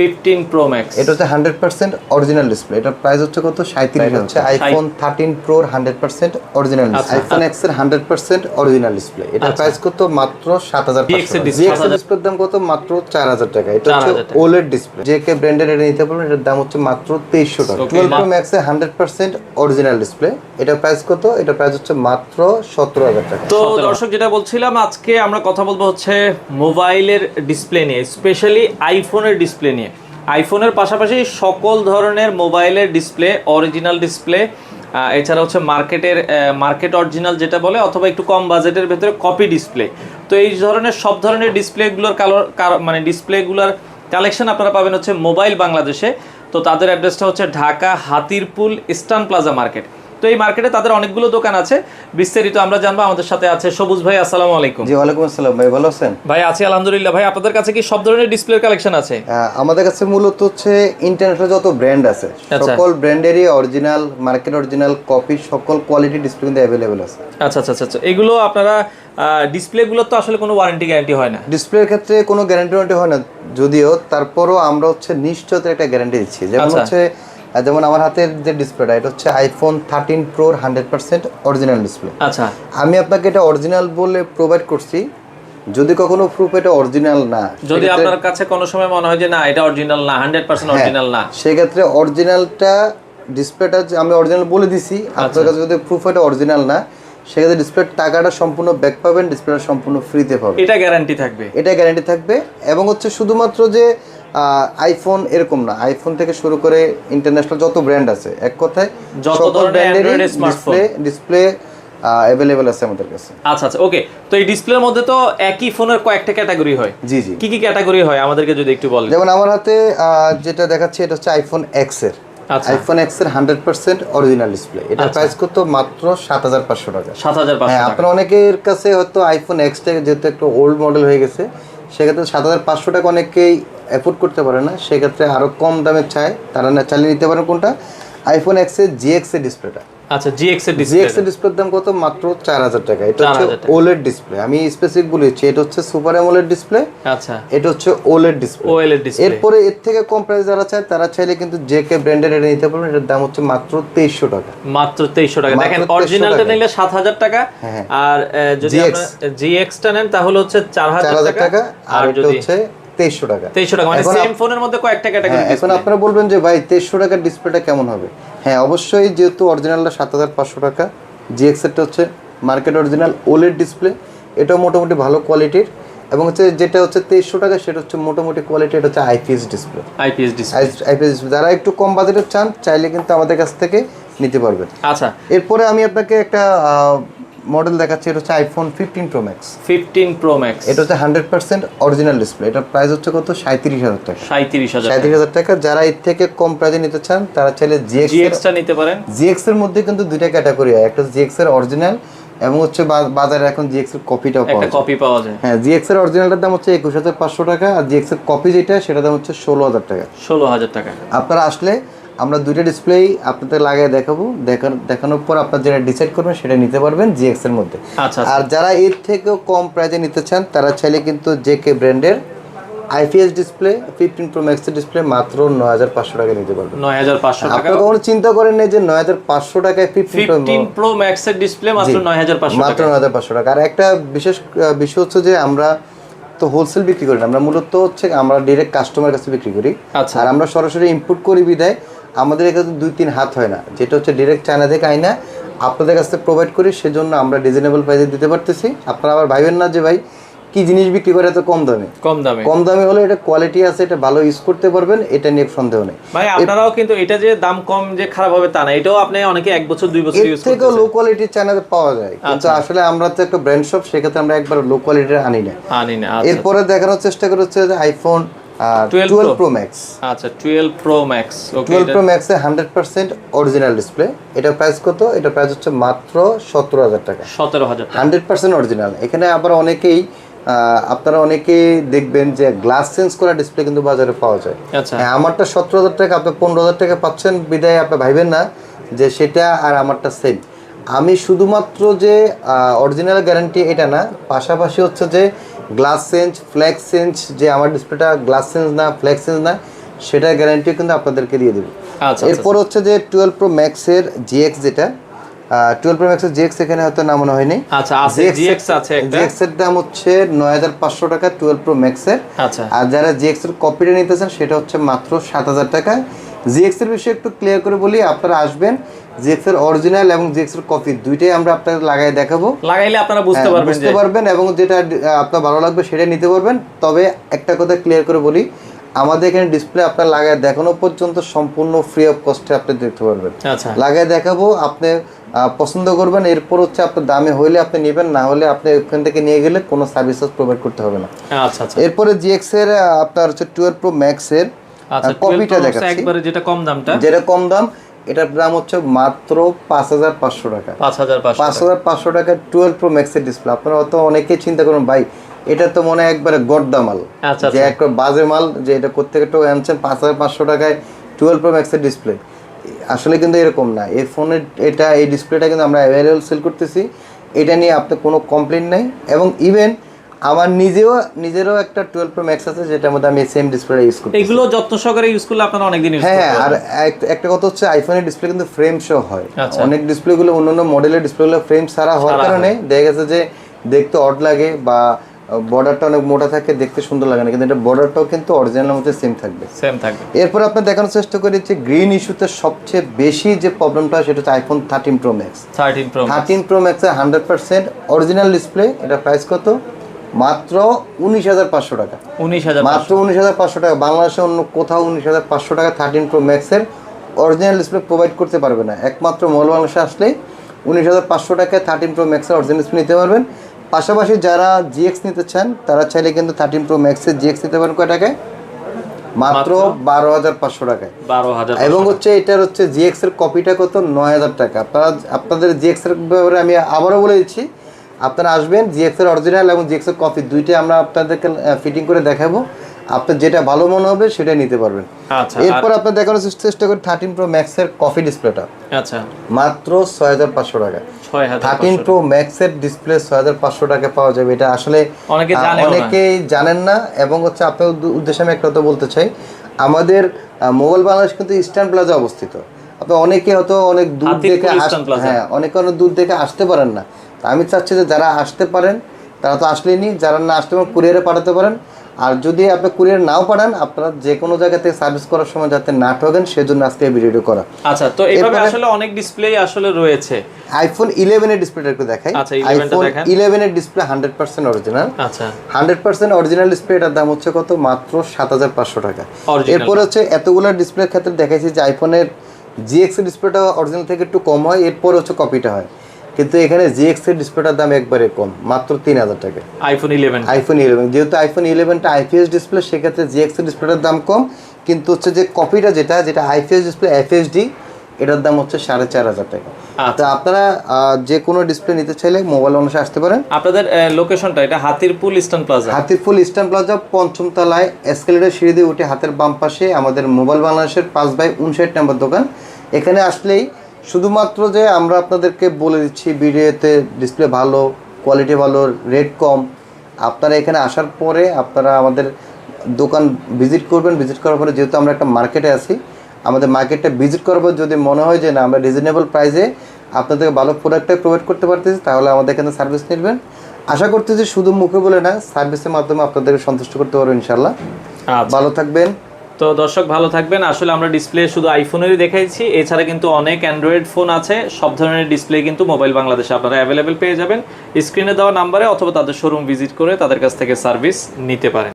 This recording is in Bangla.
ফিফটিন প্রো ম্যাক্স এটা হচ্ছে হান্ড্রেড পার্সেন্ট অরিজিনাল ডিসপ্লে এটার প্রাইস হচ্ছে কত? সাঁত্রিশ হচ্ছে আইফোন থার্টিন প্রোর হান্ড্রেড পার্সেন্ট অরিজিনাল। আইফোন এক্সের হান্ড্রেড পার্সেন্ট অরিজিনাল ডিসপ্লে এটার প্রাইস কত? মাত্র সাত হাজার ডিসপ্লের দাম কত? মাত্র চার হাজার টাকা। এটা হচ্ছে 4,000 টাকা। ওলেড ডিসপ্লে যে কে ব্র্যান্ডের এটা নিতে পারবেন এটার দাম হচ্ছে মাত্র তেইশশো টাকা। টুয়েলভ প্রো ম্যাক্স এর হান্ড্রেড পার্সেন্ট অরিজিনাল ডিসপ্লে এটার প্রাইস কত? এটার প্রাইস হচ্ছে মাত্র সতেরো হাজার টাকা। তো দর্শক যেটা বলছিলাম আজকে আমরা কথা বলব হচ্ছে মোবাইলের ডিসপ্লে নিয়ে স্পেশালি আইফোনের ডিসপ্লে নিয়ে। আইফোনের পাশাপাশি সকল ধরনের মোবাইলের ডিসপ্লে অরিজিনাল ডিসপ্লে এছাড়া হচ্ছে মার্কেটের মার্কেট অরিজিনাল যেটা বলে অথবা একটু কম বাজেটের ভেতরে কপি ডিসপ্লে তো এই ধরনের সব ধরনের ডিসপ্লেগুলোর কালো মানে ডিসপ্লেগুলোর কালেকশন আপনারা পাবেন হচ্ছে মোবাইল বাংলাদেশে। তো তাদের অ্যাড্রেসটা হচ্ছে Dhaka Hatirpool eastern plaza market. তো এই মার্কেটে তাদের অনেকগুলো দোকান আছে। বিস্তারিত আমরা জানব। আমাদের সাথে আছে সবুজ ভাই আসসালামু আলাইকুম। জি ওয়ালাইকুম আসসালাম। ভাই ভালো আছেন? ভাই আছি আলহামদুলিল্লাহ। ভাই আপনাদের কাছে কি সব ধরনের ডিসপ্লের কালেকশন আছে? আমাদের কাছে মূলত হচ্ছে ইন্টারনেটে যত ব্র্যান্ড আছে আচ্ছা। সকল ব্র্যান্ডেরই অরিজিনাল মার্কেট অরিজিনাল কপি সকল কোয়ালিটি ডিসপ্লে কিন্তু অ্যাভেলেবেল আছে। আচ্ছা আচ্ছা আচ্ছা, আচ্ছা। এগুলো আপনারা ডিসপ্লেগুলোর তো আসলে কোনো ওয়ারেন্টি গ্যারান্টি হয় না। ডিসপ্লের ক্ষেত্রে কোনো গ্যারান্টি ওয়ারেন্টি হয় না। যদিও তারপরও আমরা হচ্ছে নিশ্চয়তার একটা গ্যারান্টি দিচ্ছি। যেমন আচ্ছা। হচ্ছে যেমন আমার হাতের যে ডিসপ্লেটা এটা হচ্ছে আইফোন থার্টিন প্রোর হান্ড্রেড পার্সেন্ট অরিজিনাল ডিসপ্লে আচ্ছা। আমি আপনাকে এটা অরিজিনাল বলে প্রোভাইড করছি। যদি কখনো প্রুফ এটা অরিজিনাল না যদি আপনার কাছে কোনো সময় মনে হয় যে না এটা অরিজিনাল না হান্ড্রেড পার্সেন্ট অরিজিনাল না। সেক্ষেত্রে অরিজিনালটা ডিসপ্লেটা আমি অরিজিনাল বলে দিছি আচ্ছা। আপনার কাছে যদি প্রুফ এটা অরিজিনাল না সেক্ষেত্রে ডিসপ্লের টাকাটা সম্পূর্ণ ব্যাক পাবেন ডিসপ্লেটা সম্পূর্ণ ফ্রিতে পাবেন। এটা গ্যারান্টি থাকবে। এটা গ্যারান্টি থাকবে। এবং হচ্ছে শুধুমাত্র যে আইফোন এরকম না। আইফোন থেকে শুরু করে ইন্টারন্যাশনাল যত ব্র্যান্ড আছে এক কথায় যত smartphone। ডিসপ্লে ডিসপ্লে অ্যাভেলেবেল আছে আমাদের কাছে। আচ্ছা আচ্ছা ওকে তো এই ডিসপ্লের মধ্যে তো একই ফোনের কয়েকটা ক্যাটাগরি হয়। জি জি। কি কি ক্যাটাগরি হয়? আমাদেরকে যদি একটু বলেন। যেমন আমার হাতে যেটা দেখাচ্ছে এটা হচ্ছে আইফোন এক্সের। আচ্ছা। আইফোন এক্সের হান্ড্রেড পার্সেন্ট অরিজিনাল ডিসপ্লে এটা প্রাইস কত? মাত্র সাত হাজার পাঁচশো টাকা। সাত হাজার হ্যাঁ আপনার অনেকের কাছে হয়তো আইফোন এক্সটা যেহেতু একটু ওল্ড মডেল হয়ে গেছে সেক্ষেত্রে সাত হাজার পাঁচশো টাকা অনেকেই অ্যাফোর্ড করতে পারে না সেক্ষেত্রে আরও কম দামে চায় তারা না চালিয়ে নিতে পারেন কোনটা? আইফোন এক্সের জিএক্স এর ডিসপ্লেটা আচ্ছা জিএক্স এর ডিসপ্লে জিএক্স এর ডিসপ্লের দাম কত? মাত্র চার হাজার টাকা। এটা হচ্ছে ওলেড ডিসপ্লে আমি স্পেসিফিক বলেছি এটা হচ্ছে সুপার অ্যামোলেড ডিসপ্লে আচ্ছা। এটা হচ্ছে ওলেড ডিসপ্লে এর ডিসপ্লে এরপরে এর থেকে কম প্রাইস যারা চায় তারা চাইলে কিন্তু যে কে ব্র্যান্ডের এটা নিতে পারবেন। এটার দাম হচ্ছে মাত্র তেইশশো টাকা। মাত্র তেইশশো টাকা। দেখেন অরিজিনালটা নিলে সাত হাজার টাকা হ্যাঁ। আর যদি আপনার জিএক্সটা নেন তাহলে হচ্ছে চার চার হাজার হাজার টাকা। টাকা। আর যদি হচ্ছে তেইশশো টাকা। তেইশশো টাকা মানে সেম ফোনের মধ্যে কয়েকটা ক্যাটাগরি এখন আপনারা বলবেন যে ভাই তেইশশো টাকার ডিসপ্লেটা কেমন হবে? হ্যাঁ অবশ্যই যেহেতু অরিজিনালটা সাত হাজার পাঁচশো টাকা জিএক্সেরটা হচ্ছে মার্কেট অরিজিনাল ওলেড ডিসপ্লে এটাও মোটামুটি ভালো কোয়ালিটির এবং হচ্ছে যেটা হচ্ছে তেইশশো টাকা সেটা হচ্ছে মোটামুটি কোয়ালিটি এটা হচ্ছে IPS display IPS display IPS display যারা একটু কম বাজেটের চান চাইলে কিন্তু আমাদের কাছ থেকে নিতে পারবেন। আচ্ছা। এরপরে আমি আপনাকে একটা মডেল দেখাচ্ছি এটা হচ্ছে iPhone fifteen pro max fifteen pro max এটা হচ্ছে হান্ড্রেড পার্সেন্ট অরিজিনাল ডিসপ্লে এটার প্রাইস হচ্ছে কত? সাঁত্রিশ হাজার টাকা। সাঁত্রিশ হাজার সাঁত্রিশ হাজার টাকা। যারা এর থেকে কম প্রাইজে নিতে চান তারা চাইলে জিএক্স জিএক্সটা নিতে পারেন। জিএক্স এর মধ্যে কিন্তু দুইটা ক্যাটাগরি হয়। একটা জিএক্স এর অরিজিনাল এবং হচ্ছে বাজারে এখন জিএক্স এর কপিটাও পাওয়া একটা যায়। কপি পাওয়া যায়। হ্যাঁ জিএক্স এর অরিজিনালটার দাম হচ্ছে একুশ হাজার পাঁচশো টাকা আর জিএক্স এর কপি যেটা সেটার দাম হচ্ছে ষোলো হাজার টাকা। ষোলো হাজার টাকা। আপনারা আসলে আমরা দুইটা ডিসপ্লেই আপনাদের লাগিয়ে দেখাবো। দেখানোর পর আপনারা যেটা ডিসাইড করবেন সেটা নিতে পারবেন জিএক্স এর মধ্যে। আচ্ছা আর যারা এর থেকেও কম প্রাইজে নিতে চান তারা চাইলে কিন্তু জে কে ব্র্যান্ডের আইপিএস ডিসপ্লে ফিফটিন প্রো ম্যাক্সের ডিসপ্লে মাত্র নয় হাজার পাঁচশো টাকা নিতে পারবেন। নয় হাজার পাঁচশো টাকা? আপনারা কখনো চিন্তা করেন না যে নয় হাজার পাঁচশো টাকায় ফিফটিন প্রো ম্যাক্স এর ডিসপ্লে মাত্র নয় হাজার পাঁচশো মাত্র নয় হাজার পাঁচশো টাকা। আর একটা বিশেষ বিষয় হচ্ছে যে আমরা তো হোলসেল বিক্রি করি না। আমরা মূলত হচ্ছে আমরা ডিরেক্ট কাস্টমার কাছে বিক্রি করি। আচ্ছা। আর আমরা সরাসরি ইম্পোর্ট করি বিদায়। আমাদের এখানে দুই তিন হাত হয় না। যেটা হচ্ছে ডিরেক্ট চায়না থেকে আইনা আপনাদের কাছে প্রোভাইড করি সেজন্য আমরা রিজনেবল প্রাইসে দিতে পারতেছি। আপনারা আবার ভাইবেন না যে ভাই কি জিনিস বিক্রি করে এত কম দামে? কম দামে। কম দামে হলে এটা কোয়ালিটি আছে এটা ভালো ইউজ করতে পারবেন এটা নিয়ে সন্দেহ নেই। ভাই আপনারাও কিন্তু এটা যে দাম কম যে খারাপ হবে তা না। এটাও আপনি অনেকে এক বছর দুই বছর ইউজ থেকেও লো কোয়ালিটির চ্যানেল পাওয়া যায়। কিন্তু আচ্ছা। আসলে আমরা তো একটা ব্র্যান্ড শপ সেক্ষেত্রে আমরা একবার লো কোয়ালিটির আনি না। আনি না আচ্ছা। এরপরে দেখানোর চেষ্টা করে হচ্ছে যে আইফোন 12 Pro। প্রো ম্যাক্স আচ্ছা twelve pro max okay twelve pro ম্যাক্সের হান্ড্রেড পার্সেন্ট অরিজিনাল ডিসপ্লে এটার প্রাইস কত? এটা প্রাইস হচ্ছে মাত্র সতেরো হাজার টাকা। সতেরো হাজার টাকা। হান্ড্রেড পার্সেন্ট অরিজিনাল এখানে আবার অনেকেই আপনারা অনেকেই দেখবেন যে গ্লাস চেঞ্জ করা ডিসপ্লে কিন্তু বাজারে পাওয়া যায়। আচ্ছা। হ্যাঁ আমারটা সতেরো হাজার টাকা আপনি পনেরো হাজার টাকা পাচ্ছেন বিদায় আপনি ভাইবেন না যে সেটা আর আমারটা সেম আমি শুধুমাত্র যে অরিজিনাল গ্যারান্টি এটা না পাশাপাশি হচ্ছে যে গ্লাস চেঞ্জ ফ্ল্যাক্স চেঞ্জ যে আমার ডিসপ্লেটা গ্লাস চেঞ্জ না ফ্ল্যাক্স চেঞ্জ না সেটার গ্যারান্টি কিন্তু আপনাদেরকে দিয়ে দেবো। আচ্ছা এরপর হচ্ছে যে টুয়েলভ প্রো ম্যাক্সের জিএক্স যেটা টুয়েলভ প্রো ম্যাক্সের জিএক্স এখানে হয়তো নামানো হয়নি। আচ্ছা জিএক্স আছে জিএক্স এর দাম হচ্ছে নয় হাজার পাঁচশো টাকা টুয়েলভ প্রো ম্যাক্সের আচ্ছা। আর যারা জিএক্স এর কপিটা নিতে চান সেটা হচ্ছে মাত্র সাত হাজার টাকা। জিএক্স এর বিষয়ে একটু ক্লিয়ার করে বলি আপনারা আসবেন জিএক্স এর অরিজিনাল এবং জিএক্স এর কপি দুইটাই আমরা আপনাদের লাগাই দেখাবো। লাগাইলে আপনারা বুঝতে হ্যাঁ, পারবেন বুঝতে পারবেন এবং যেটা আপনার ভালো লাগবে সেটা নিতে পারবেন। তবে একটা কথা ক্লিয়ার করে বলি আমাদের এখানে ডিসপ্লে আপনার লাগায় দেখানো পর্যন্ত সম্পূর্ণ ফ্রি অফ কস্টে আপনি দেখতে পারবেন। আচ্ছা। লাগায় দেখাবো আপনি পছন্দ করবেন এরপর হচ্ছে আপনার দামে হইলে আপনি নেবেন না হলে আপনি ওখান থেকে নিয়ে গেলে কোনো সার্ভিস প্রোভাইড করতে হবে না। আচ্ছা আচ্ছা। এরপরে জিএক্স এর আপনার হচ্ছে টুয়েলভ প্রো ম্যাক্স এর কপিটা 12 Pro Max দেখাচ্ছি। একবারে যেটা কম দামটা? যেটা কম দাম এটার দাম হচ্ছে মাত্র পাঁচ হাজার পাঁচশো টাকা। পাঁচ হাজার পাঁচশো পাঁচ হাজার পাঁচশো টাকা টুয়েলভ প্রো ম্যাক্সের ডিসপ্লে আপনারা হয়তো অনেকেই চিন্তা করুন ভাই এটা তো মনে হয় একবারে গড্ডা মাল। আচ্ছা যে একটা বাজে মাল যে এটা কোথেকে তো আনছেন পাঁচ হাজার পাঁচশো টাকায় টুয়েলভ প্রো ম্যাক্সের ডিসপ্লে আসলে কিন্তু এরকম না। এই ফোনের এটা এই ডিসপ্লেটা কিন্তু আমরা অ্যাভেলেবল সেল করতেছি। এটা নিয়ে আপনার কোনো কমপ্লেন নাই। এবং ইভেন আমার নিজেও নিজেরও একটা টুয়েলভ প্রো ম্যাক্স আছে যেটার মধ্যে আমি সেম ডিসপ্লে ইউজ করি এগুলো যত্ন সহকারে ইউজ করলে আপনারা অনেকদিন ইউজ হ্যাঁ আর একটা কথা হচ্ছে আইফোনের ডিসপ্লে কিন্তু ফ্রেম সহ হয়। আচ্ছা। অনেক ডিসপ্লেগুলো অন্যান্য মডেলের ডিসপ্লেগুলো ফ্রেম ছাড়া হওয়ার কারণে দেখা গেছে যে দেখতে অড লাগে বা বর্ডারটা অনেক মোটা থাকে দেখতে সুন্দর লাগে না কিন্তু এটা বর্ডারটাও কিন্তু অরিজিনালের মধ্যে সেম থাকবে। সেম থাকবে। এরপর আপনার দেখানোর চেষ্টা করি যে গ্রিন ইস্যুতে সবচেয়ে বেশি যে প্রবলেমটা সেটা হচ্ছে iPhone thirteen pro max thirteen pro thirteen pro ম্যাক্সের হান্ড্রেড পার্সেন্ট অরিজিনাল ডিসপ্লে এটা প্রাইস কত? মাত্র উনিশ হাজার পাঁচশো টাকা। উনিশ হাজার মাত্র উনিশ হাজার পাঁচশো টাকা বাংলাদেশে অন্য কোথাও উনিশ হাজার পাঁচশো টাকা থার্টিন প্রো ম্যাক্সের অরিজিনাল ডিসপ্লে প্রোভাইড করতে পারবে না। একমাত্র মল বাংলাদেশে আসলেই উনিশ হাজার পাঁচশো টাকায় থার্টিন প্রো ম্যাক্সের অরিজিনাল ডিসপ্লে নিতে পারবেন। পাশাপাশি যারা জিএক্স নিতে চান তারা চাইলে কিন্তু থার্টিন প্রো ম্যাক্সের জিএক্স নিতে পারেন। কয় টাকায়? মাত্র বারো হাজার পাঁচশো টাকায়। বারো হাজার এবং হচ্ছে এটার হচ্ছে জিএক্স এর কপিটা কত? নয় হাজার টাকা। আপনারা আপনাদের জিএক্স এর ব্যাপারে আমি আবারও বলে দিচ্ছি আপনারা আসবেন জিএক্স এর অরিজিনাল এবং জিএক্স এর কপি দুইটাই আমরা আপনাদেরকে ফিটিং করে দেখাবো। আপনার যেটা ভালো মনে হবে সেটাই নিতে পারবেন। আচ্ছা এরপর আপনার দেখানোর চেষ্টা- করি থার্টিন প্রো ম্যাক্সের কফি ডিসপ্লেটা আচ্ছা। মাত্র ছয় হাজার পাঁচশো টাকা। থার্টিন প্রো ম্যাক্সের ডিসপ্লে ছয় হাজার পাঁচশো টাকা পাওয়া যাবে। এটা আসলে অনেকেই জানেন না এবং হচ্ছে আপনার উদ্দেশ্যে আমি একটা কথা বলতে চাই। আমাদের মোবাইল বাংলাদেশ কিন্তু ইস্টার্ন প্লাজা অবস্থিত। আপনি অনেকে হয়তো অনেক দূর থেকে হ্যাঁ অনেকে অনেক দূর থেকে আসতে পারেন না। তা আমি চাচ্ছি যে যারা আসতে পারেন তারা তো আসলেই নি যারা না আসতে পারেন কুরিয়ারে পাঠাতে পারেন। আর যদি আপনি কুরিয়ার নাও পাঠান আপনারা যে কোনো জায়গা থেকে সার্ভিস করার সময় যাতে না ঠকেন সেজন্য আজকে এই ভিডিওটি করা। আচ্ছা তো এইভাবে আসলে অনেক ডিসপ্লে আসলে রয়েছে। আইফোন ইলেভেনের ডিসপ্লেটা একটু দেখাই। আচ্ছা, 11 টা আইফোন দেখান। ইলেভেনের ডিসপ্লে হান্ড্রেড পার্সেন্ট অরিজিনাল আচ্ছা। হান্ড্রেড পার্সেন্ট অরিজিনাল ডিসপ্লে এটার দাম হচ্ছে কত? মাত্র সাত হাজার পাঁচশো টাকা। এরপর হচ্ছে এতগুলো ডিসপ্লের ক্ষেত্রে দেখাইছি যে আইফোনের জিএক্স ডিসপ্লেটা অরিজিনাল থেকে একটু কম হয় এরপর হচ্ছে কপিটা হয়। কিন্তু এখানে জিএক্স এর ডিসপ্লেটার দাম একবারে কম মাত্র তিন হাজার টাকা। আইফোন ইলেভেন আইফোন ইলেভেন যেহেতু আইফোন ইলেভেনটা আইপিএস ডিসপ্লে সেক্ষেত্রে জিএক্স এর ডিসপ্লেটার দাম কম কিন্তু হচ্ছে যে কপিটা যেটা যেটা আইপিএস ডিসপ্লে এফএসডি এটার দাম হচ্ছে সাড়ে চার হাজার টাকা। আচ্ছা। তো আপনারা যে কোনো ডিসপ্লে নিতে চাইলে মোবাইল অনুসারে আসতে পারেন। আপনাদের লোকেশনটা এটা Hatirpool eastern plaza Hatirpool eastern plaza পঞ্চম তলায় এসকেলেটার সিঁড়ি দিয়ে উঠে হাতের বাম পাশে আমাদের মোবাইল বাংলাদেশের পাঁচ বাই উনষাট নম্বর দোকান। এখানে আসলেই শুধুমাত্র যে আমরা আপনাদেরকে বলে দিচ্ছি ভিডিওতে ডিসপ্লে ভালো কোয়ালিটি ভালো রেট কম আপনারা এখানে আসার পরে আপনারা আমাদের দোকান ভিজিট করবেন। ভিজিট করার পরে যেহেতু আমরা একটা মার্কেটে আছি আমাদের মার্কেটটা ভিজিট করার পর যদি মনে হয় যে না আমরা রিজনেবল প্রাইসে আপনাদেরকে ভালো প্রোডাক্টটাই প্রোভাইড করতে পারতেছি তাহলে আমাদের এখানে সার্ভিস নেবেন। আশা করতেছি শুধু মুখে বলে না সার্ভিসের মাধ্যমে আপনাদেরকে সন্তুষ্ট করতে পারব ইনশাল্লাহ আচ্ছা। ভালো থাকবেন। তো দর্শক, ভালো থাকবেন। আসলে আমরা ডিসপ্লে শুধু আইফোনেরই দেখাইছি। এছাড়া কিন্তু অনেক অ্যান্ড্রয়েড ফোন আছে। সব ধরনের ডিসপ্লে কিন্তু মোবাইল বাংলাদেশে আপনারা অ্যাভেলেবেল পেয়ে যাবেন। স্ক্রিনে দেওয়া নাম্বারে অথবা তাদের শোরুম ভিজিট করে তাদের কাছ থেকে সার্ভিস নিতে পারেন।